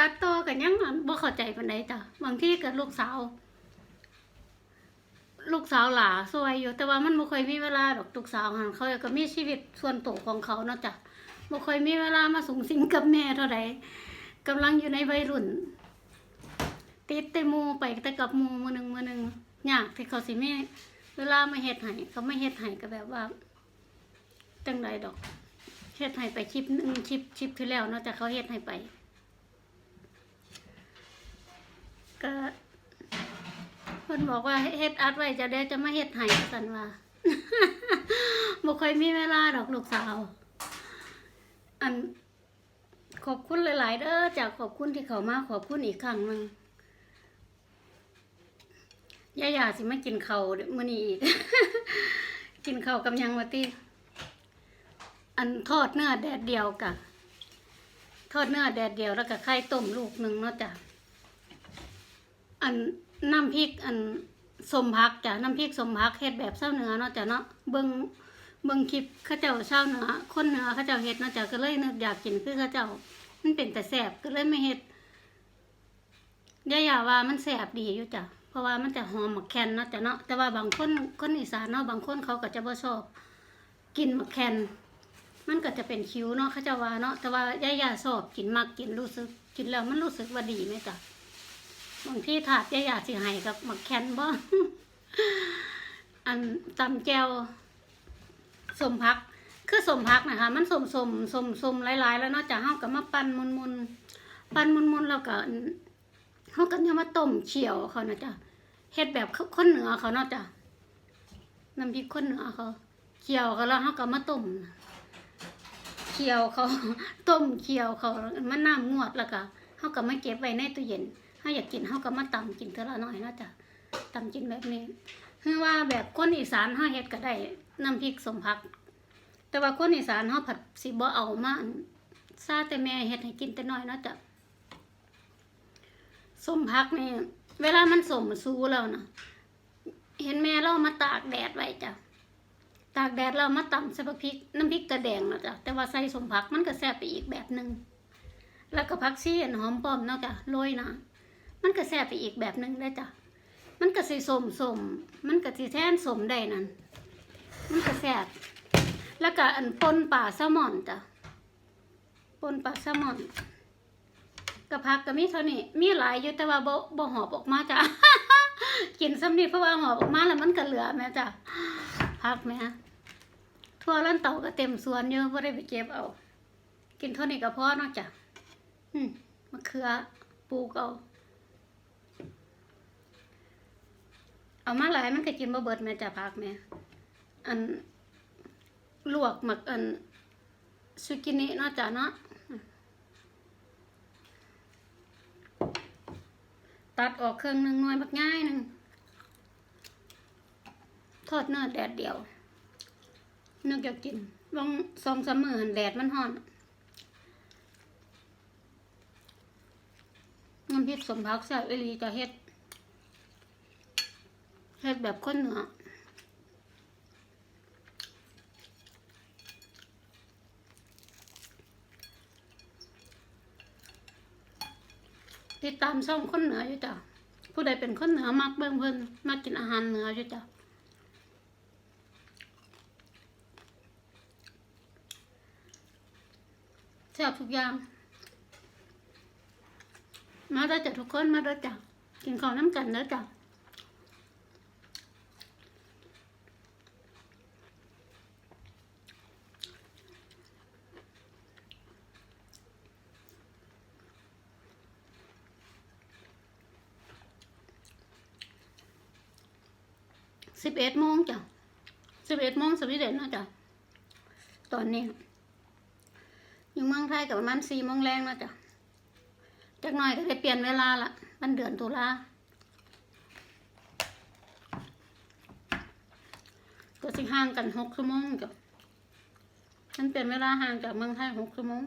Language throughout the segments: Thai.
ตัดต่อกันยังบ่เข้าใจปานใดจ้ะบางทีก็ลูกสาว ลูกสาวหลาสวยอยู่ แต่ว่ามันบ่ค่อยมีเวลาดอกลูกสาวหันเขาก็มีชีวิตส่วนตัวของเขาเนาะจ้ะบ่ค่อยมีเวลามาสูงสิงกับแม่เท่าใดกำลังอยู่ในวัยรุ่น ติดแต่หมู่ไปแต่กับหมู่มื้อหนึงมื้อหนึงยากที่เขาสิมีเวลามาเฮ็ดให้เขาไม่เฮ็ดให้ก็แบบว่าจังไดดอกเฮ็ดให้ไปคลิปหนึงคลิปคลิปที่แล้วเนาะจ้ะเขาเฮ็ดให้ไป ก็เพิ่นบอกว่าเฮ็ดอัดไว้จะได้จะมาเฮ็ดให้สันว่าบ่ค่อยมีเวลาดอกลูกสาว อันขอบคุณหลาย ๆเด้อจากขอบคุณที่เขามาขอบคุณอีกครั้งหนึงย่าๆสิไมากินเขามื้อนี้อีก กินเขากับหยังวะติอันทอดเนื้อแดดเดียวกะทอดเนื้อแดดเดียวแล้วก็ไข่ต้มลูกหนึ่งเนาะจ้ะ อันน้ำพริกอันสมพักจ้ะน้ำพริกสมพักเฮ็ดแบบเศร้าเหนือเนาะจ้ะเนาะเบิ่งเบิ่งคลิปเขาเจ้าชาวเหนือคนเหนือเขาเจ้าเฮ็ดเนาะจ้ะก็เลยนึกอยากกินคือเขาเจ้า มันเป็นแต่แซ่บก็เลยไม่เฮ็ดย่าๆว่ามันแซ่บดีอยู่จ้ะเพราะว่ามันจะหอมหมักแคนเนาะจ้ะเนาะแต่ว่าบางคนคนอีสานเนาะบางคนเขาก็จะบ่ชอบกินหมักแคนมันก็จะเป็นคิ้วเนาะเขาเจ้าว่าเนาะแต่ว่าย่าๆชอบกินมากกินรู้สึกกินแล้วมันรู้สึกว่าดีไหมจ้ะ บางที่ถาดยายาสิให้กับหมักแคนบ่อันตำแจวสมพัก คือสมพักนะคะ มันสมสมสมสมหลาย ๆ แล้วเนอกจากเฮาก็มาปั้นมุนมุนปั้นมุนมุนแล้วก็อันเฮาก็ยังมาต้มเขียวเขานะจ๊ะเฮ็ดแบบคนเหนือเขาเนาะจ้ะน้ำพริกคนเหนือเขาเคี่ยวเขาแล้วเฮาก็มาต้มเคี่ยวเขาต้มเคี่ยวเขามันน้ำงวดแล้วก็เฮาก็มาเก็บไว้ในตู้เย็น ถ้าอยากกินเฮาก็มาตำกินเท่าละน้อยเนาะจ้ะตำกินแบบนี้คือว่าแบบคนอีสานเฮาเฮ็ดก็ได้น้ำพริกสมผัก แต่ว่าคนอีสานเฮาผัดสิบ่เอามาซาแต่แม่เฮ็ดให้กินแต่น้อยเนาะจ้ะสมผักนี่เวลามันสมสูแล้วนะเห็นแม่เราเอมาตากแดดไว้จ้ะตากแดดเรามาตำใส่บักพริกน้ำพริกกระแดงนะจ้ะแต่ว่าใส่สมผักมันก็แซ่บไปอีกแบบหนึงแล้วก็ผักชีหอมปอมเนาะจ้ะโรยนะ มันก็แซ่บไปอีกแบบหนึงได้จ้ะมันก็สิสมสมมันก็สิแท่นสมได้นั่นมันก็แซ่บแล้วก็อันปนป่าแซลมอนจ้ะปนป่าแซลมอนกระพักก็มีเท่านี้มีหลายอยู่แต่ว่าบ่บ่หอบออกมาจ้ะกินซ้ำนี่เพราะว่าหอบออกมาแล้วมันก็เหลือแม่จ้ะพักแม่ทั่วล้านเต่าก็เต็มสวนเยอะบ่ได้ไปเก็บเอา กินเท่านี้ก็พอเนาะจ้ะอืมมะเขือปลูกเอา เอามาหลายมันก็กินบ่เบิดแม่จ้ะพักแม่อันลวกหมักอันซุกินิเนาะจ้ะเนาะตัดออกเครื่องหนึ่งหน่วยบักง่ายหนึ่งทอดเนื้อแดดเดียวเนึกอยากกินลองสองสามมือหันแดดมันฮ้อนน้ำพริกสมพักแซ่บอีหลีจะเฮ็ด เฮ็ดแบบคนเหนือติดตามช่องคนเหนืออยู่จ้ะ ผู้ใดเป็นคนเหนือมักเบิ่งเพิ่นมักกินอาหารเหนืออยู่จ้ะ แซ่บทุกอย่าง มาได้จ้ะทุกคนมาได้จ้ะ กินข้าวน้ำกันเด้อจ้ะ สิบเอ็ดโมงจ้ะสิบเอ็ดโมงสวีเดนเนาะจ้ะตอนนี้อยู่เมืองไทยกับประมาณสี่โมงแรงเนาะจ้ะจักหน่อยก็ได้เปลี่ยนเวลาละมันเดือนตุลาก็สิห่างกันหกชั่วโมงจ้ะมันเปลี่ยนเวลาห่างจากเมืองไทยหกชั่วโมง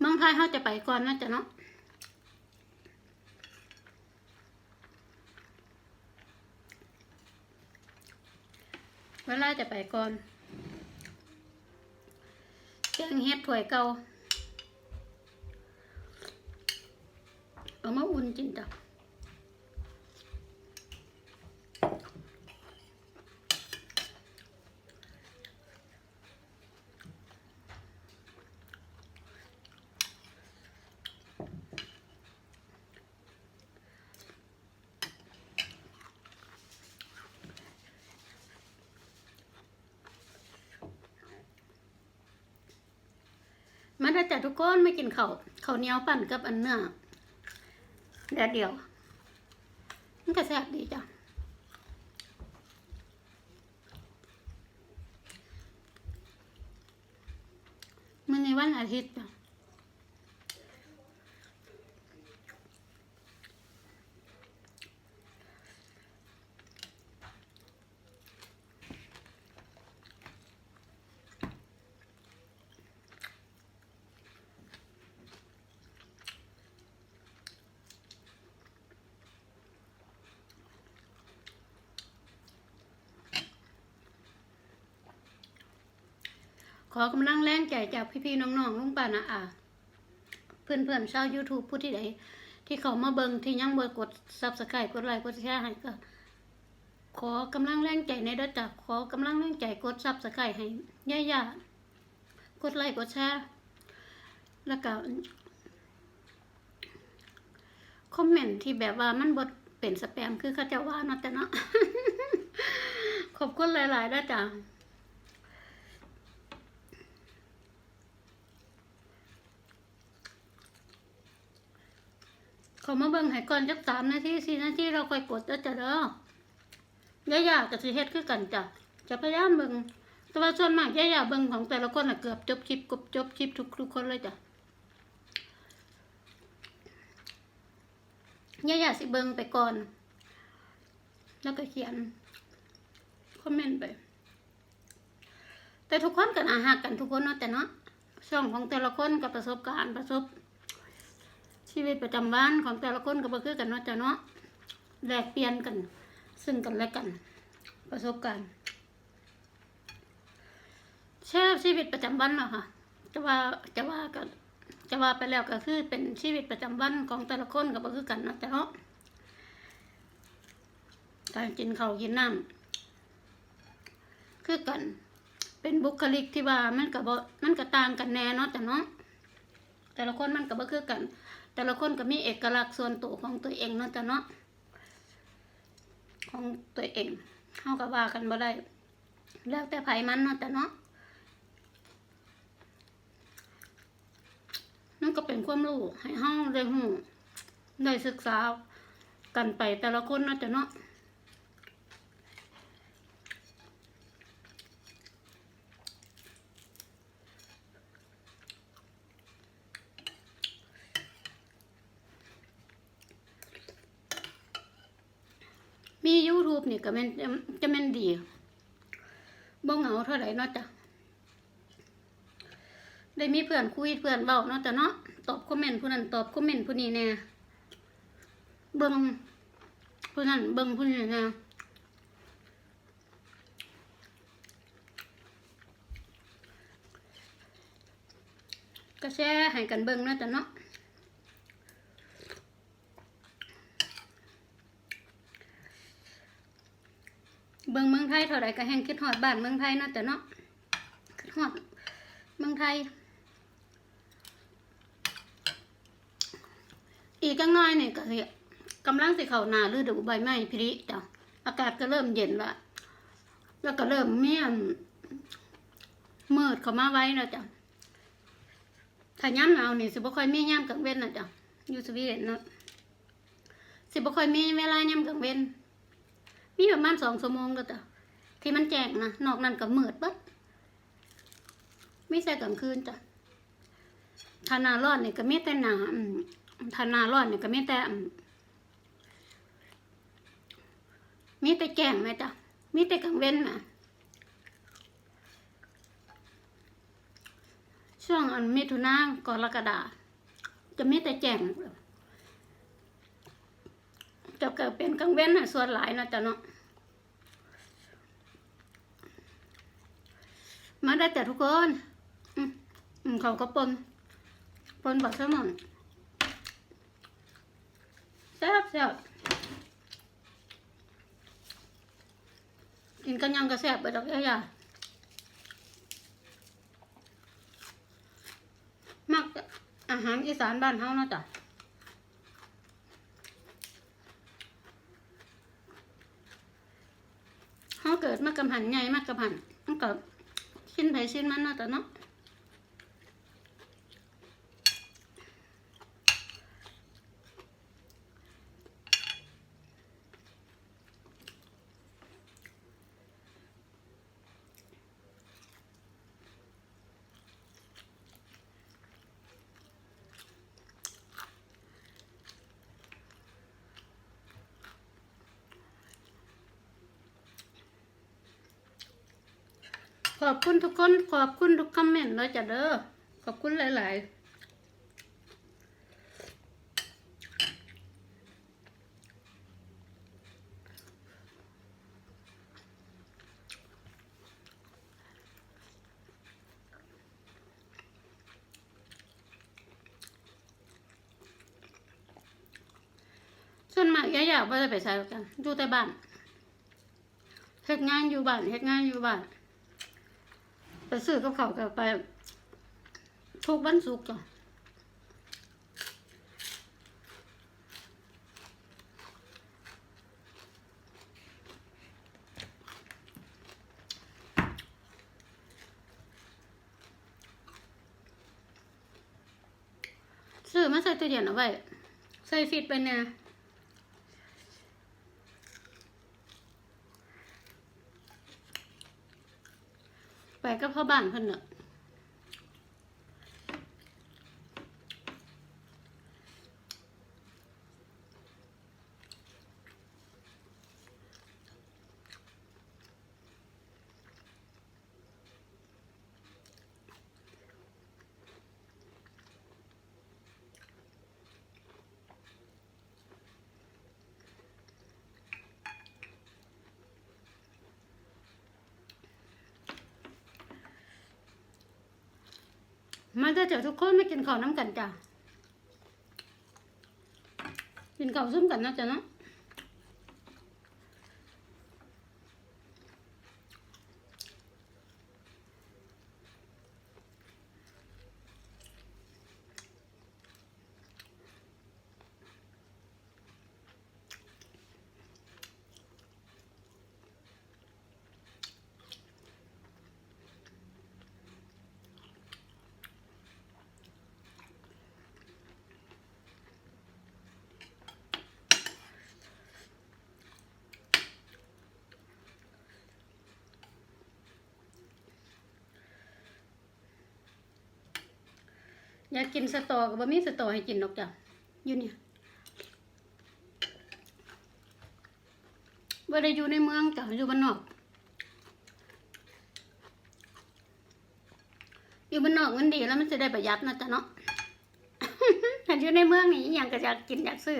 เมืองไทยเขาจะไปก่อนนะจ๊ะเนาะ เวลาจะไปก่อนแกงเฮ็ดถ้วยเก่าเอามาอุ่นกินจ้ะ มาถ้าจัดทุกคนไม่กินเขาเขาเนียวปั่นกับอันเนื้อเดดเดียวมันก็แซ่บดีจ้ะมันในวันอาทิตย์จ้ะ ขอกำลังแรงใจจากพี่ๆน้องๆลุงป่านะอ่าเพื่อนๆชาว YouTube ผู้ที่ใดที่เขามาเบิงที่ยังบ่กด Subscribe กดไลค์กดแชร์ให้ก็ ขอกำลังแรงใจในด้จ้ะขอกำลังแรงใจกด Subscribe ให้ย่าๆกดไลค์กดแชร์แล้วก็คอมเมนต์ที่แบบว่ามันบ่เป็นสแปมคือเขาจะว่าเนาะแต่เนาะขอบคุณหลายๆด้อจ้ะ เขามาเบิ่งให้ก่อนจักสามนาทีสี่นาทีเราค่อยกดแล้วจ้ะเด้อย่าๆกับสิเฮ็ดคือกันจ้ะจะพยายามเบิ่งแต่ว่าส่วนมากย่าๆเบิ่งของแต่ละคนน่ะเกือบจบคลิปกบจบคลิปทุกทุกคนเลยจ้ะย่าๆสิเบิ่งไปก่อน แล้วก็เขียนคอมเมนต์ไปแต่ทุกคนกันอาหักกันทุกคนเนาะแต่เนาะช่องของแต่ละคนกับประสบการณ์ประสบ ชีวิตประจำวันของแต่ละคนก็บ่คือกันเนาะจ้ะเนาะแลกเปลี่ยนกัน ซึ่งกันและกัน ประสบการณ์แช่ชีวิตประจำวันเนาะค่ะจะว่าจะว่าก็จะว่าไปแล้วก็คือเป็นชีวิตประจำวันของแต่ละคนก็บ่คือกันเนาะจ้ะเนาะการกินข้าวกินน้ำคือกัน เป็นบุคลิกที่ว่ามันก็บ่มันก็ต่างกันแน่เนาะจ้ะเนาะแต่ละคนมันก็บ่คือกัน แต่ละคนก็มีเอกลักษณ์ส่วนตัวของตัวเองเนาะจ้ะเนาะของตัวเองเข้ากับว่ากันบ่ได้แล้วแต่ไผมันเนาะจ้ะเนาะนั่นก็เป็นความรู้ให้เฮาได้หู้ได้ศึกษากันไปแต่ละคนเนาะจ้ะเนาะ มี YouTube นี่ก็แม่นจะแม่นดีบ่เหงาเท่าไหร่เนาะจ้ะได้มีเพื่อนคุยเพื่อนเว้าเนาะจ้ะเนาะตอบคอมเมนต์ผู้นั้นตอบคอมเมนต์ผู้นี้แน่เบิ่งผู้นั้นเบิ่งผู้นี้แน่ก็แชร์ให้กันเบิ่งเนาะจ้ะเนาะ เบิ่งเมืองไทยเท่าไรก็แห้งคิดฮอดบ้านเมืองไทยเนาะแต่เนาะคิดฮอดเมืองไทย อีกจังน้อยนี่ก็สิกำลังสิเข้าหน้าฤดูใบไม้ผลิจ้ะอากาศก็เริ่มเย็นละแล้วก็เริ่มเมียนมืดเข้ามาไว้แล้วจ้ะถ้าย้ำหนาวนี่สิบ่ค่อยมีย้ำกลางเว้นนะจ้ะอยู่สวีเดนเนาะสิบ่ค่อยมีเวลาย้ำกลางเว้น มีประมาณสองชั่วโมงก็ต่ที่มันแจ้งนะนอกนั้นก็มืดเบัดไม่ใช่กลางคืนจ้ะทานารอนเนี่ยก็มีแต่หนาอืมทานารอนเนี่ยก็มีแต่มีแต่แจ้งไหมจ้ะมีแต่กลางเว้นนะช่วงอันมิถุนากรกฎาจะมีแต่แจ้งจะเกิดเป็นกลางเว้นน่ะส่วนหลายนาะจ้ะเนาะ มาได้แต่ทุกคนอืมเขาก็ปนปนบักแซลมอนซ่บแซ่บกินกันยังก็แซ่บไปดอกเอ้ยมักอาหารอีสานบ้านเฮาเนาะจ้ะเฮาเกิดมากำหันใหญ่มากกำหันมันก็ ชิ้นไผ่ชิ้นมันเนาะแต่เนาะ ขอบคุณทุกคน ขอบคุณทุกคอมเมนต์เลยจ้ะเด้อ ขอบคุณหลาย ๆส่วนมากยายอยากว่าจะไปใช้กันอยู่แต่บ้านเฮ็ดงานอยู่บ้านเฮ็ดงานอยู่บ้าน ไปซื้อกับเขากับไป ทุกวันศุกร์จ้ะซื้อมาใส่ตู้เย็นเอาไว้ ใส่ฟิตไปเนี่ย ก็พ่อบ้านเพิ่นเนาะ มาเจอทุกคนมากินข้าวน้ำกันจ้ะกินข้าวซุ่มกันนะจ๊ะเนาะ อยากกินสตอกับะมี่สตอให้กินนอกจ้ะอยู่เนี่ยบ่ได้อยู่ในเมืองจ้ะอยู่บ้านนอก อยู่บ้านนอกมันดีแล้วมันจะได้ประหยัดนะจ๊ะเนาะแต่อยู่ในเมืองนี่ยังก็อยากกินอยากซื้อ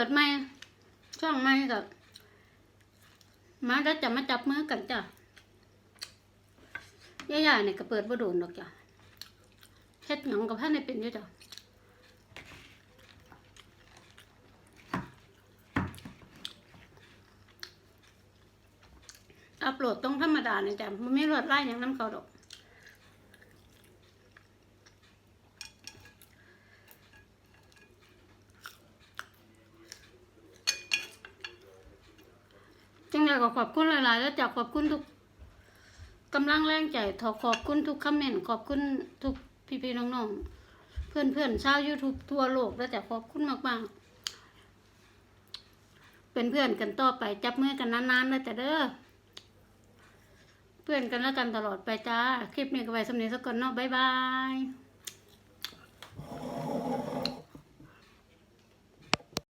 ปิดไม่ช่องไม่กับมาแล้วจะมาจับมือกันจ้ะย่าๆเนี่ยก็เปิดบ่โดนดอกจ้ะเฮ็ดหยังกับท่านในเป็นอยู่จ้ะอัปโหลดต้องธรรมดาเนี่ยจ้ะมันไม่รวดไล่อย่างน้ำเขาดอก จังไดก็ขอบคุณหลายๆแล้วจากขอบคุณทุกกำลังแรงใจขอขอบคุณทุกคอมเมนต์ขอบคุณทุกพี่ๆน้องๆ เพื่อนๆชาว YouTube ทั่วโลกแล้วจากขอบคุณมากๆ เป็นเพื่อนกันต่อไปจับมือกันนานๆแล้วแต่เด้อเพื่อนกันแล้วกันตลอดไปจ้า คลิปนี้ก็ไว้สำเนียงสักก่อนเนาะบ๊ายบาย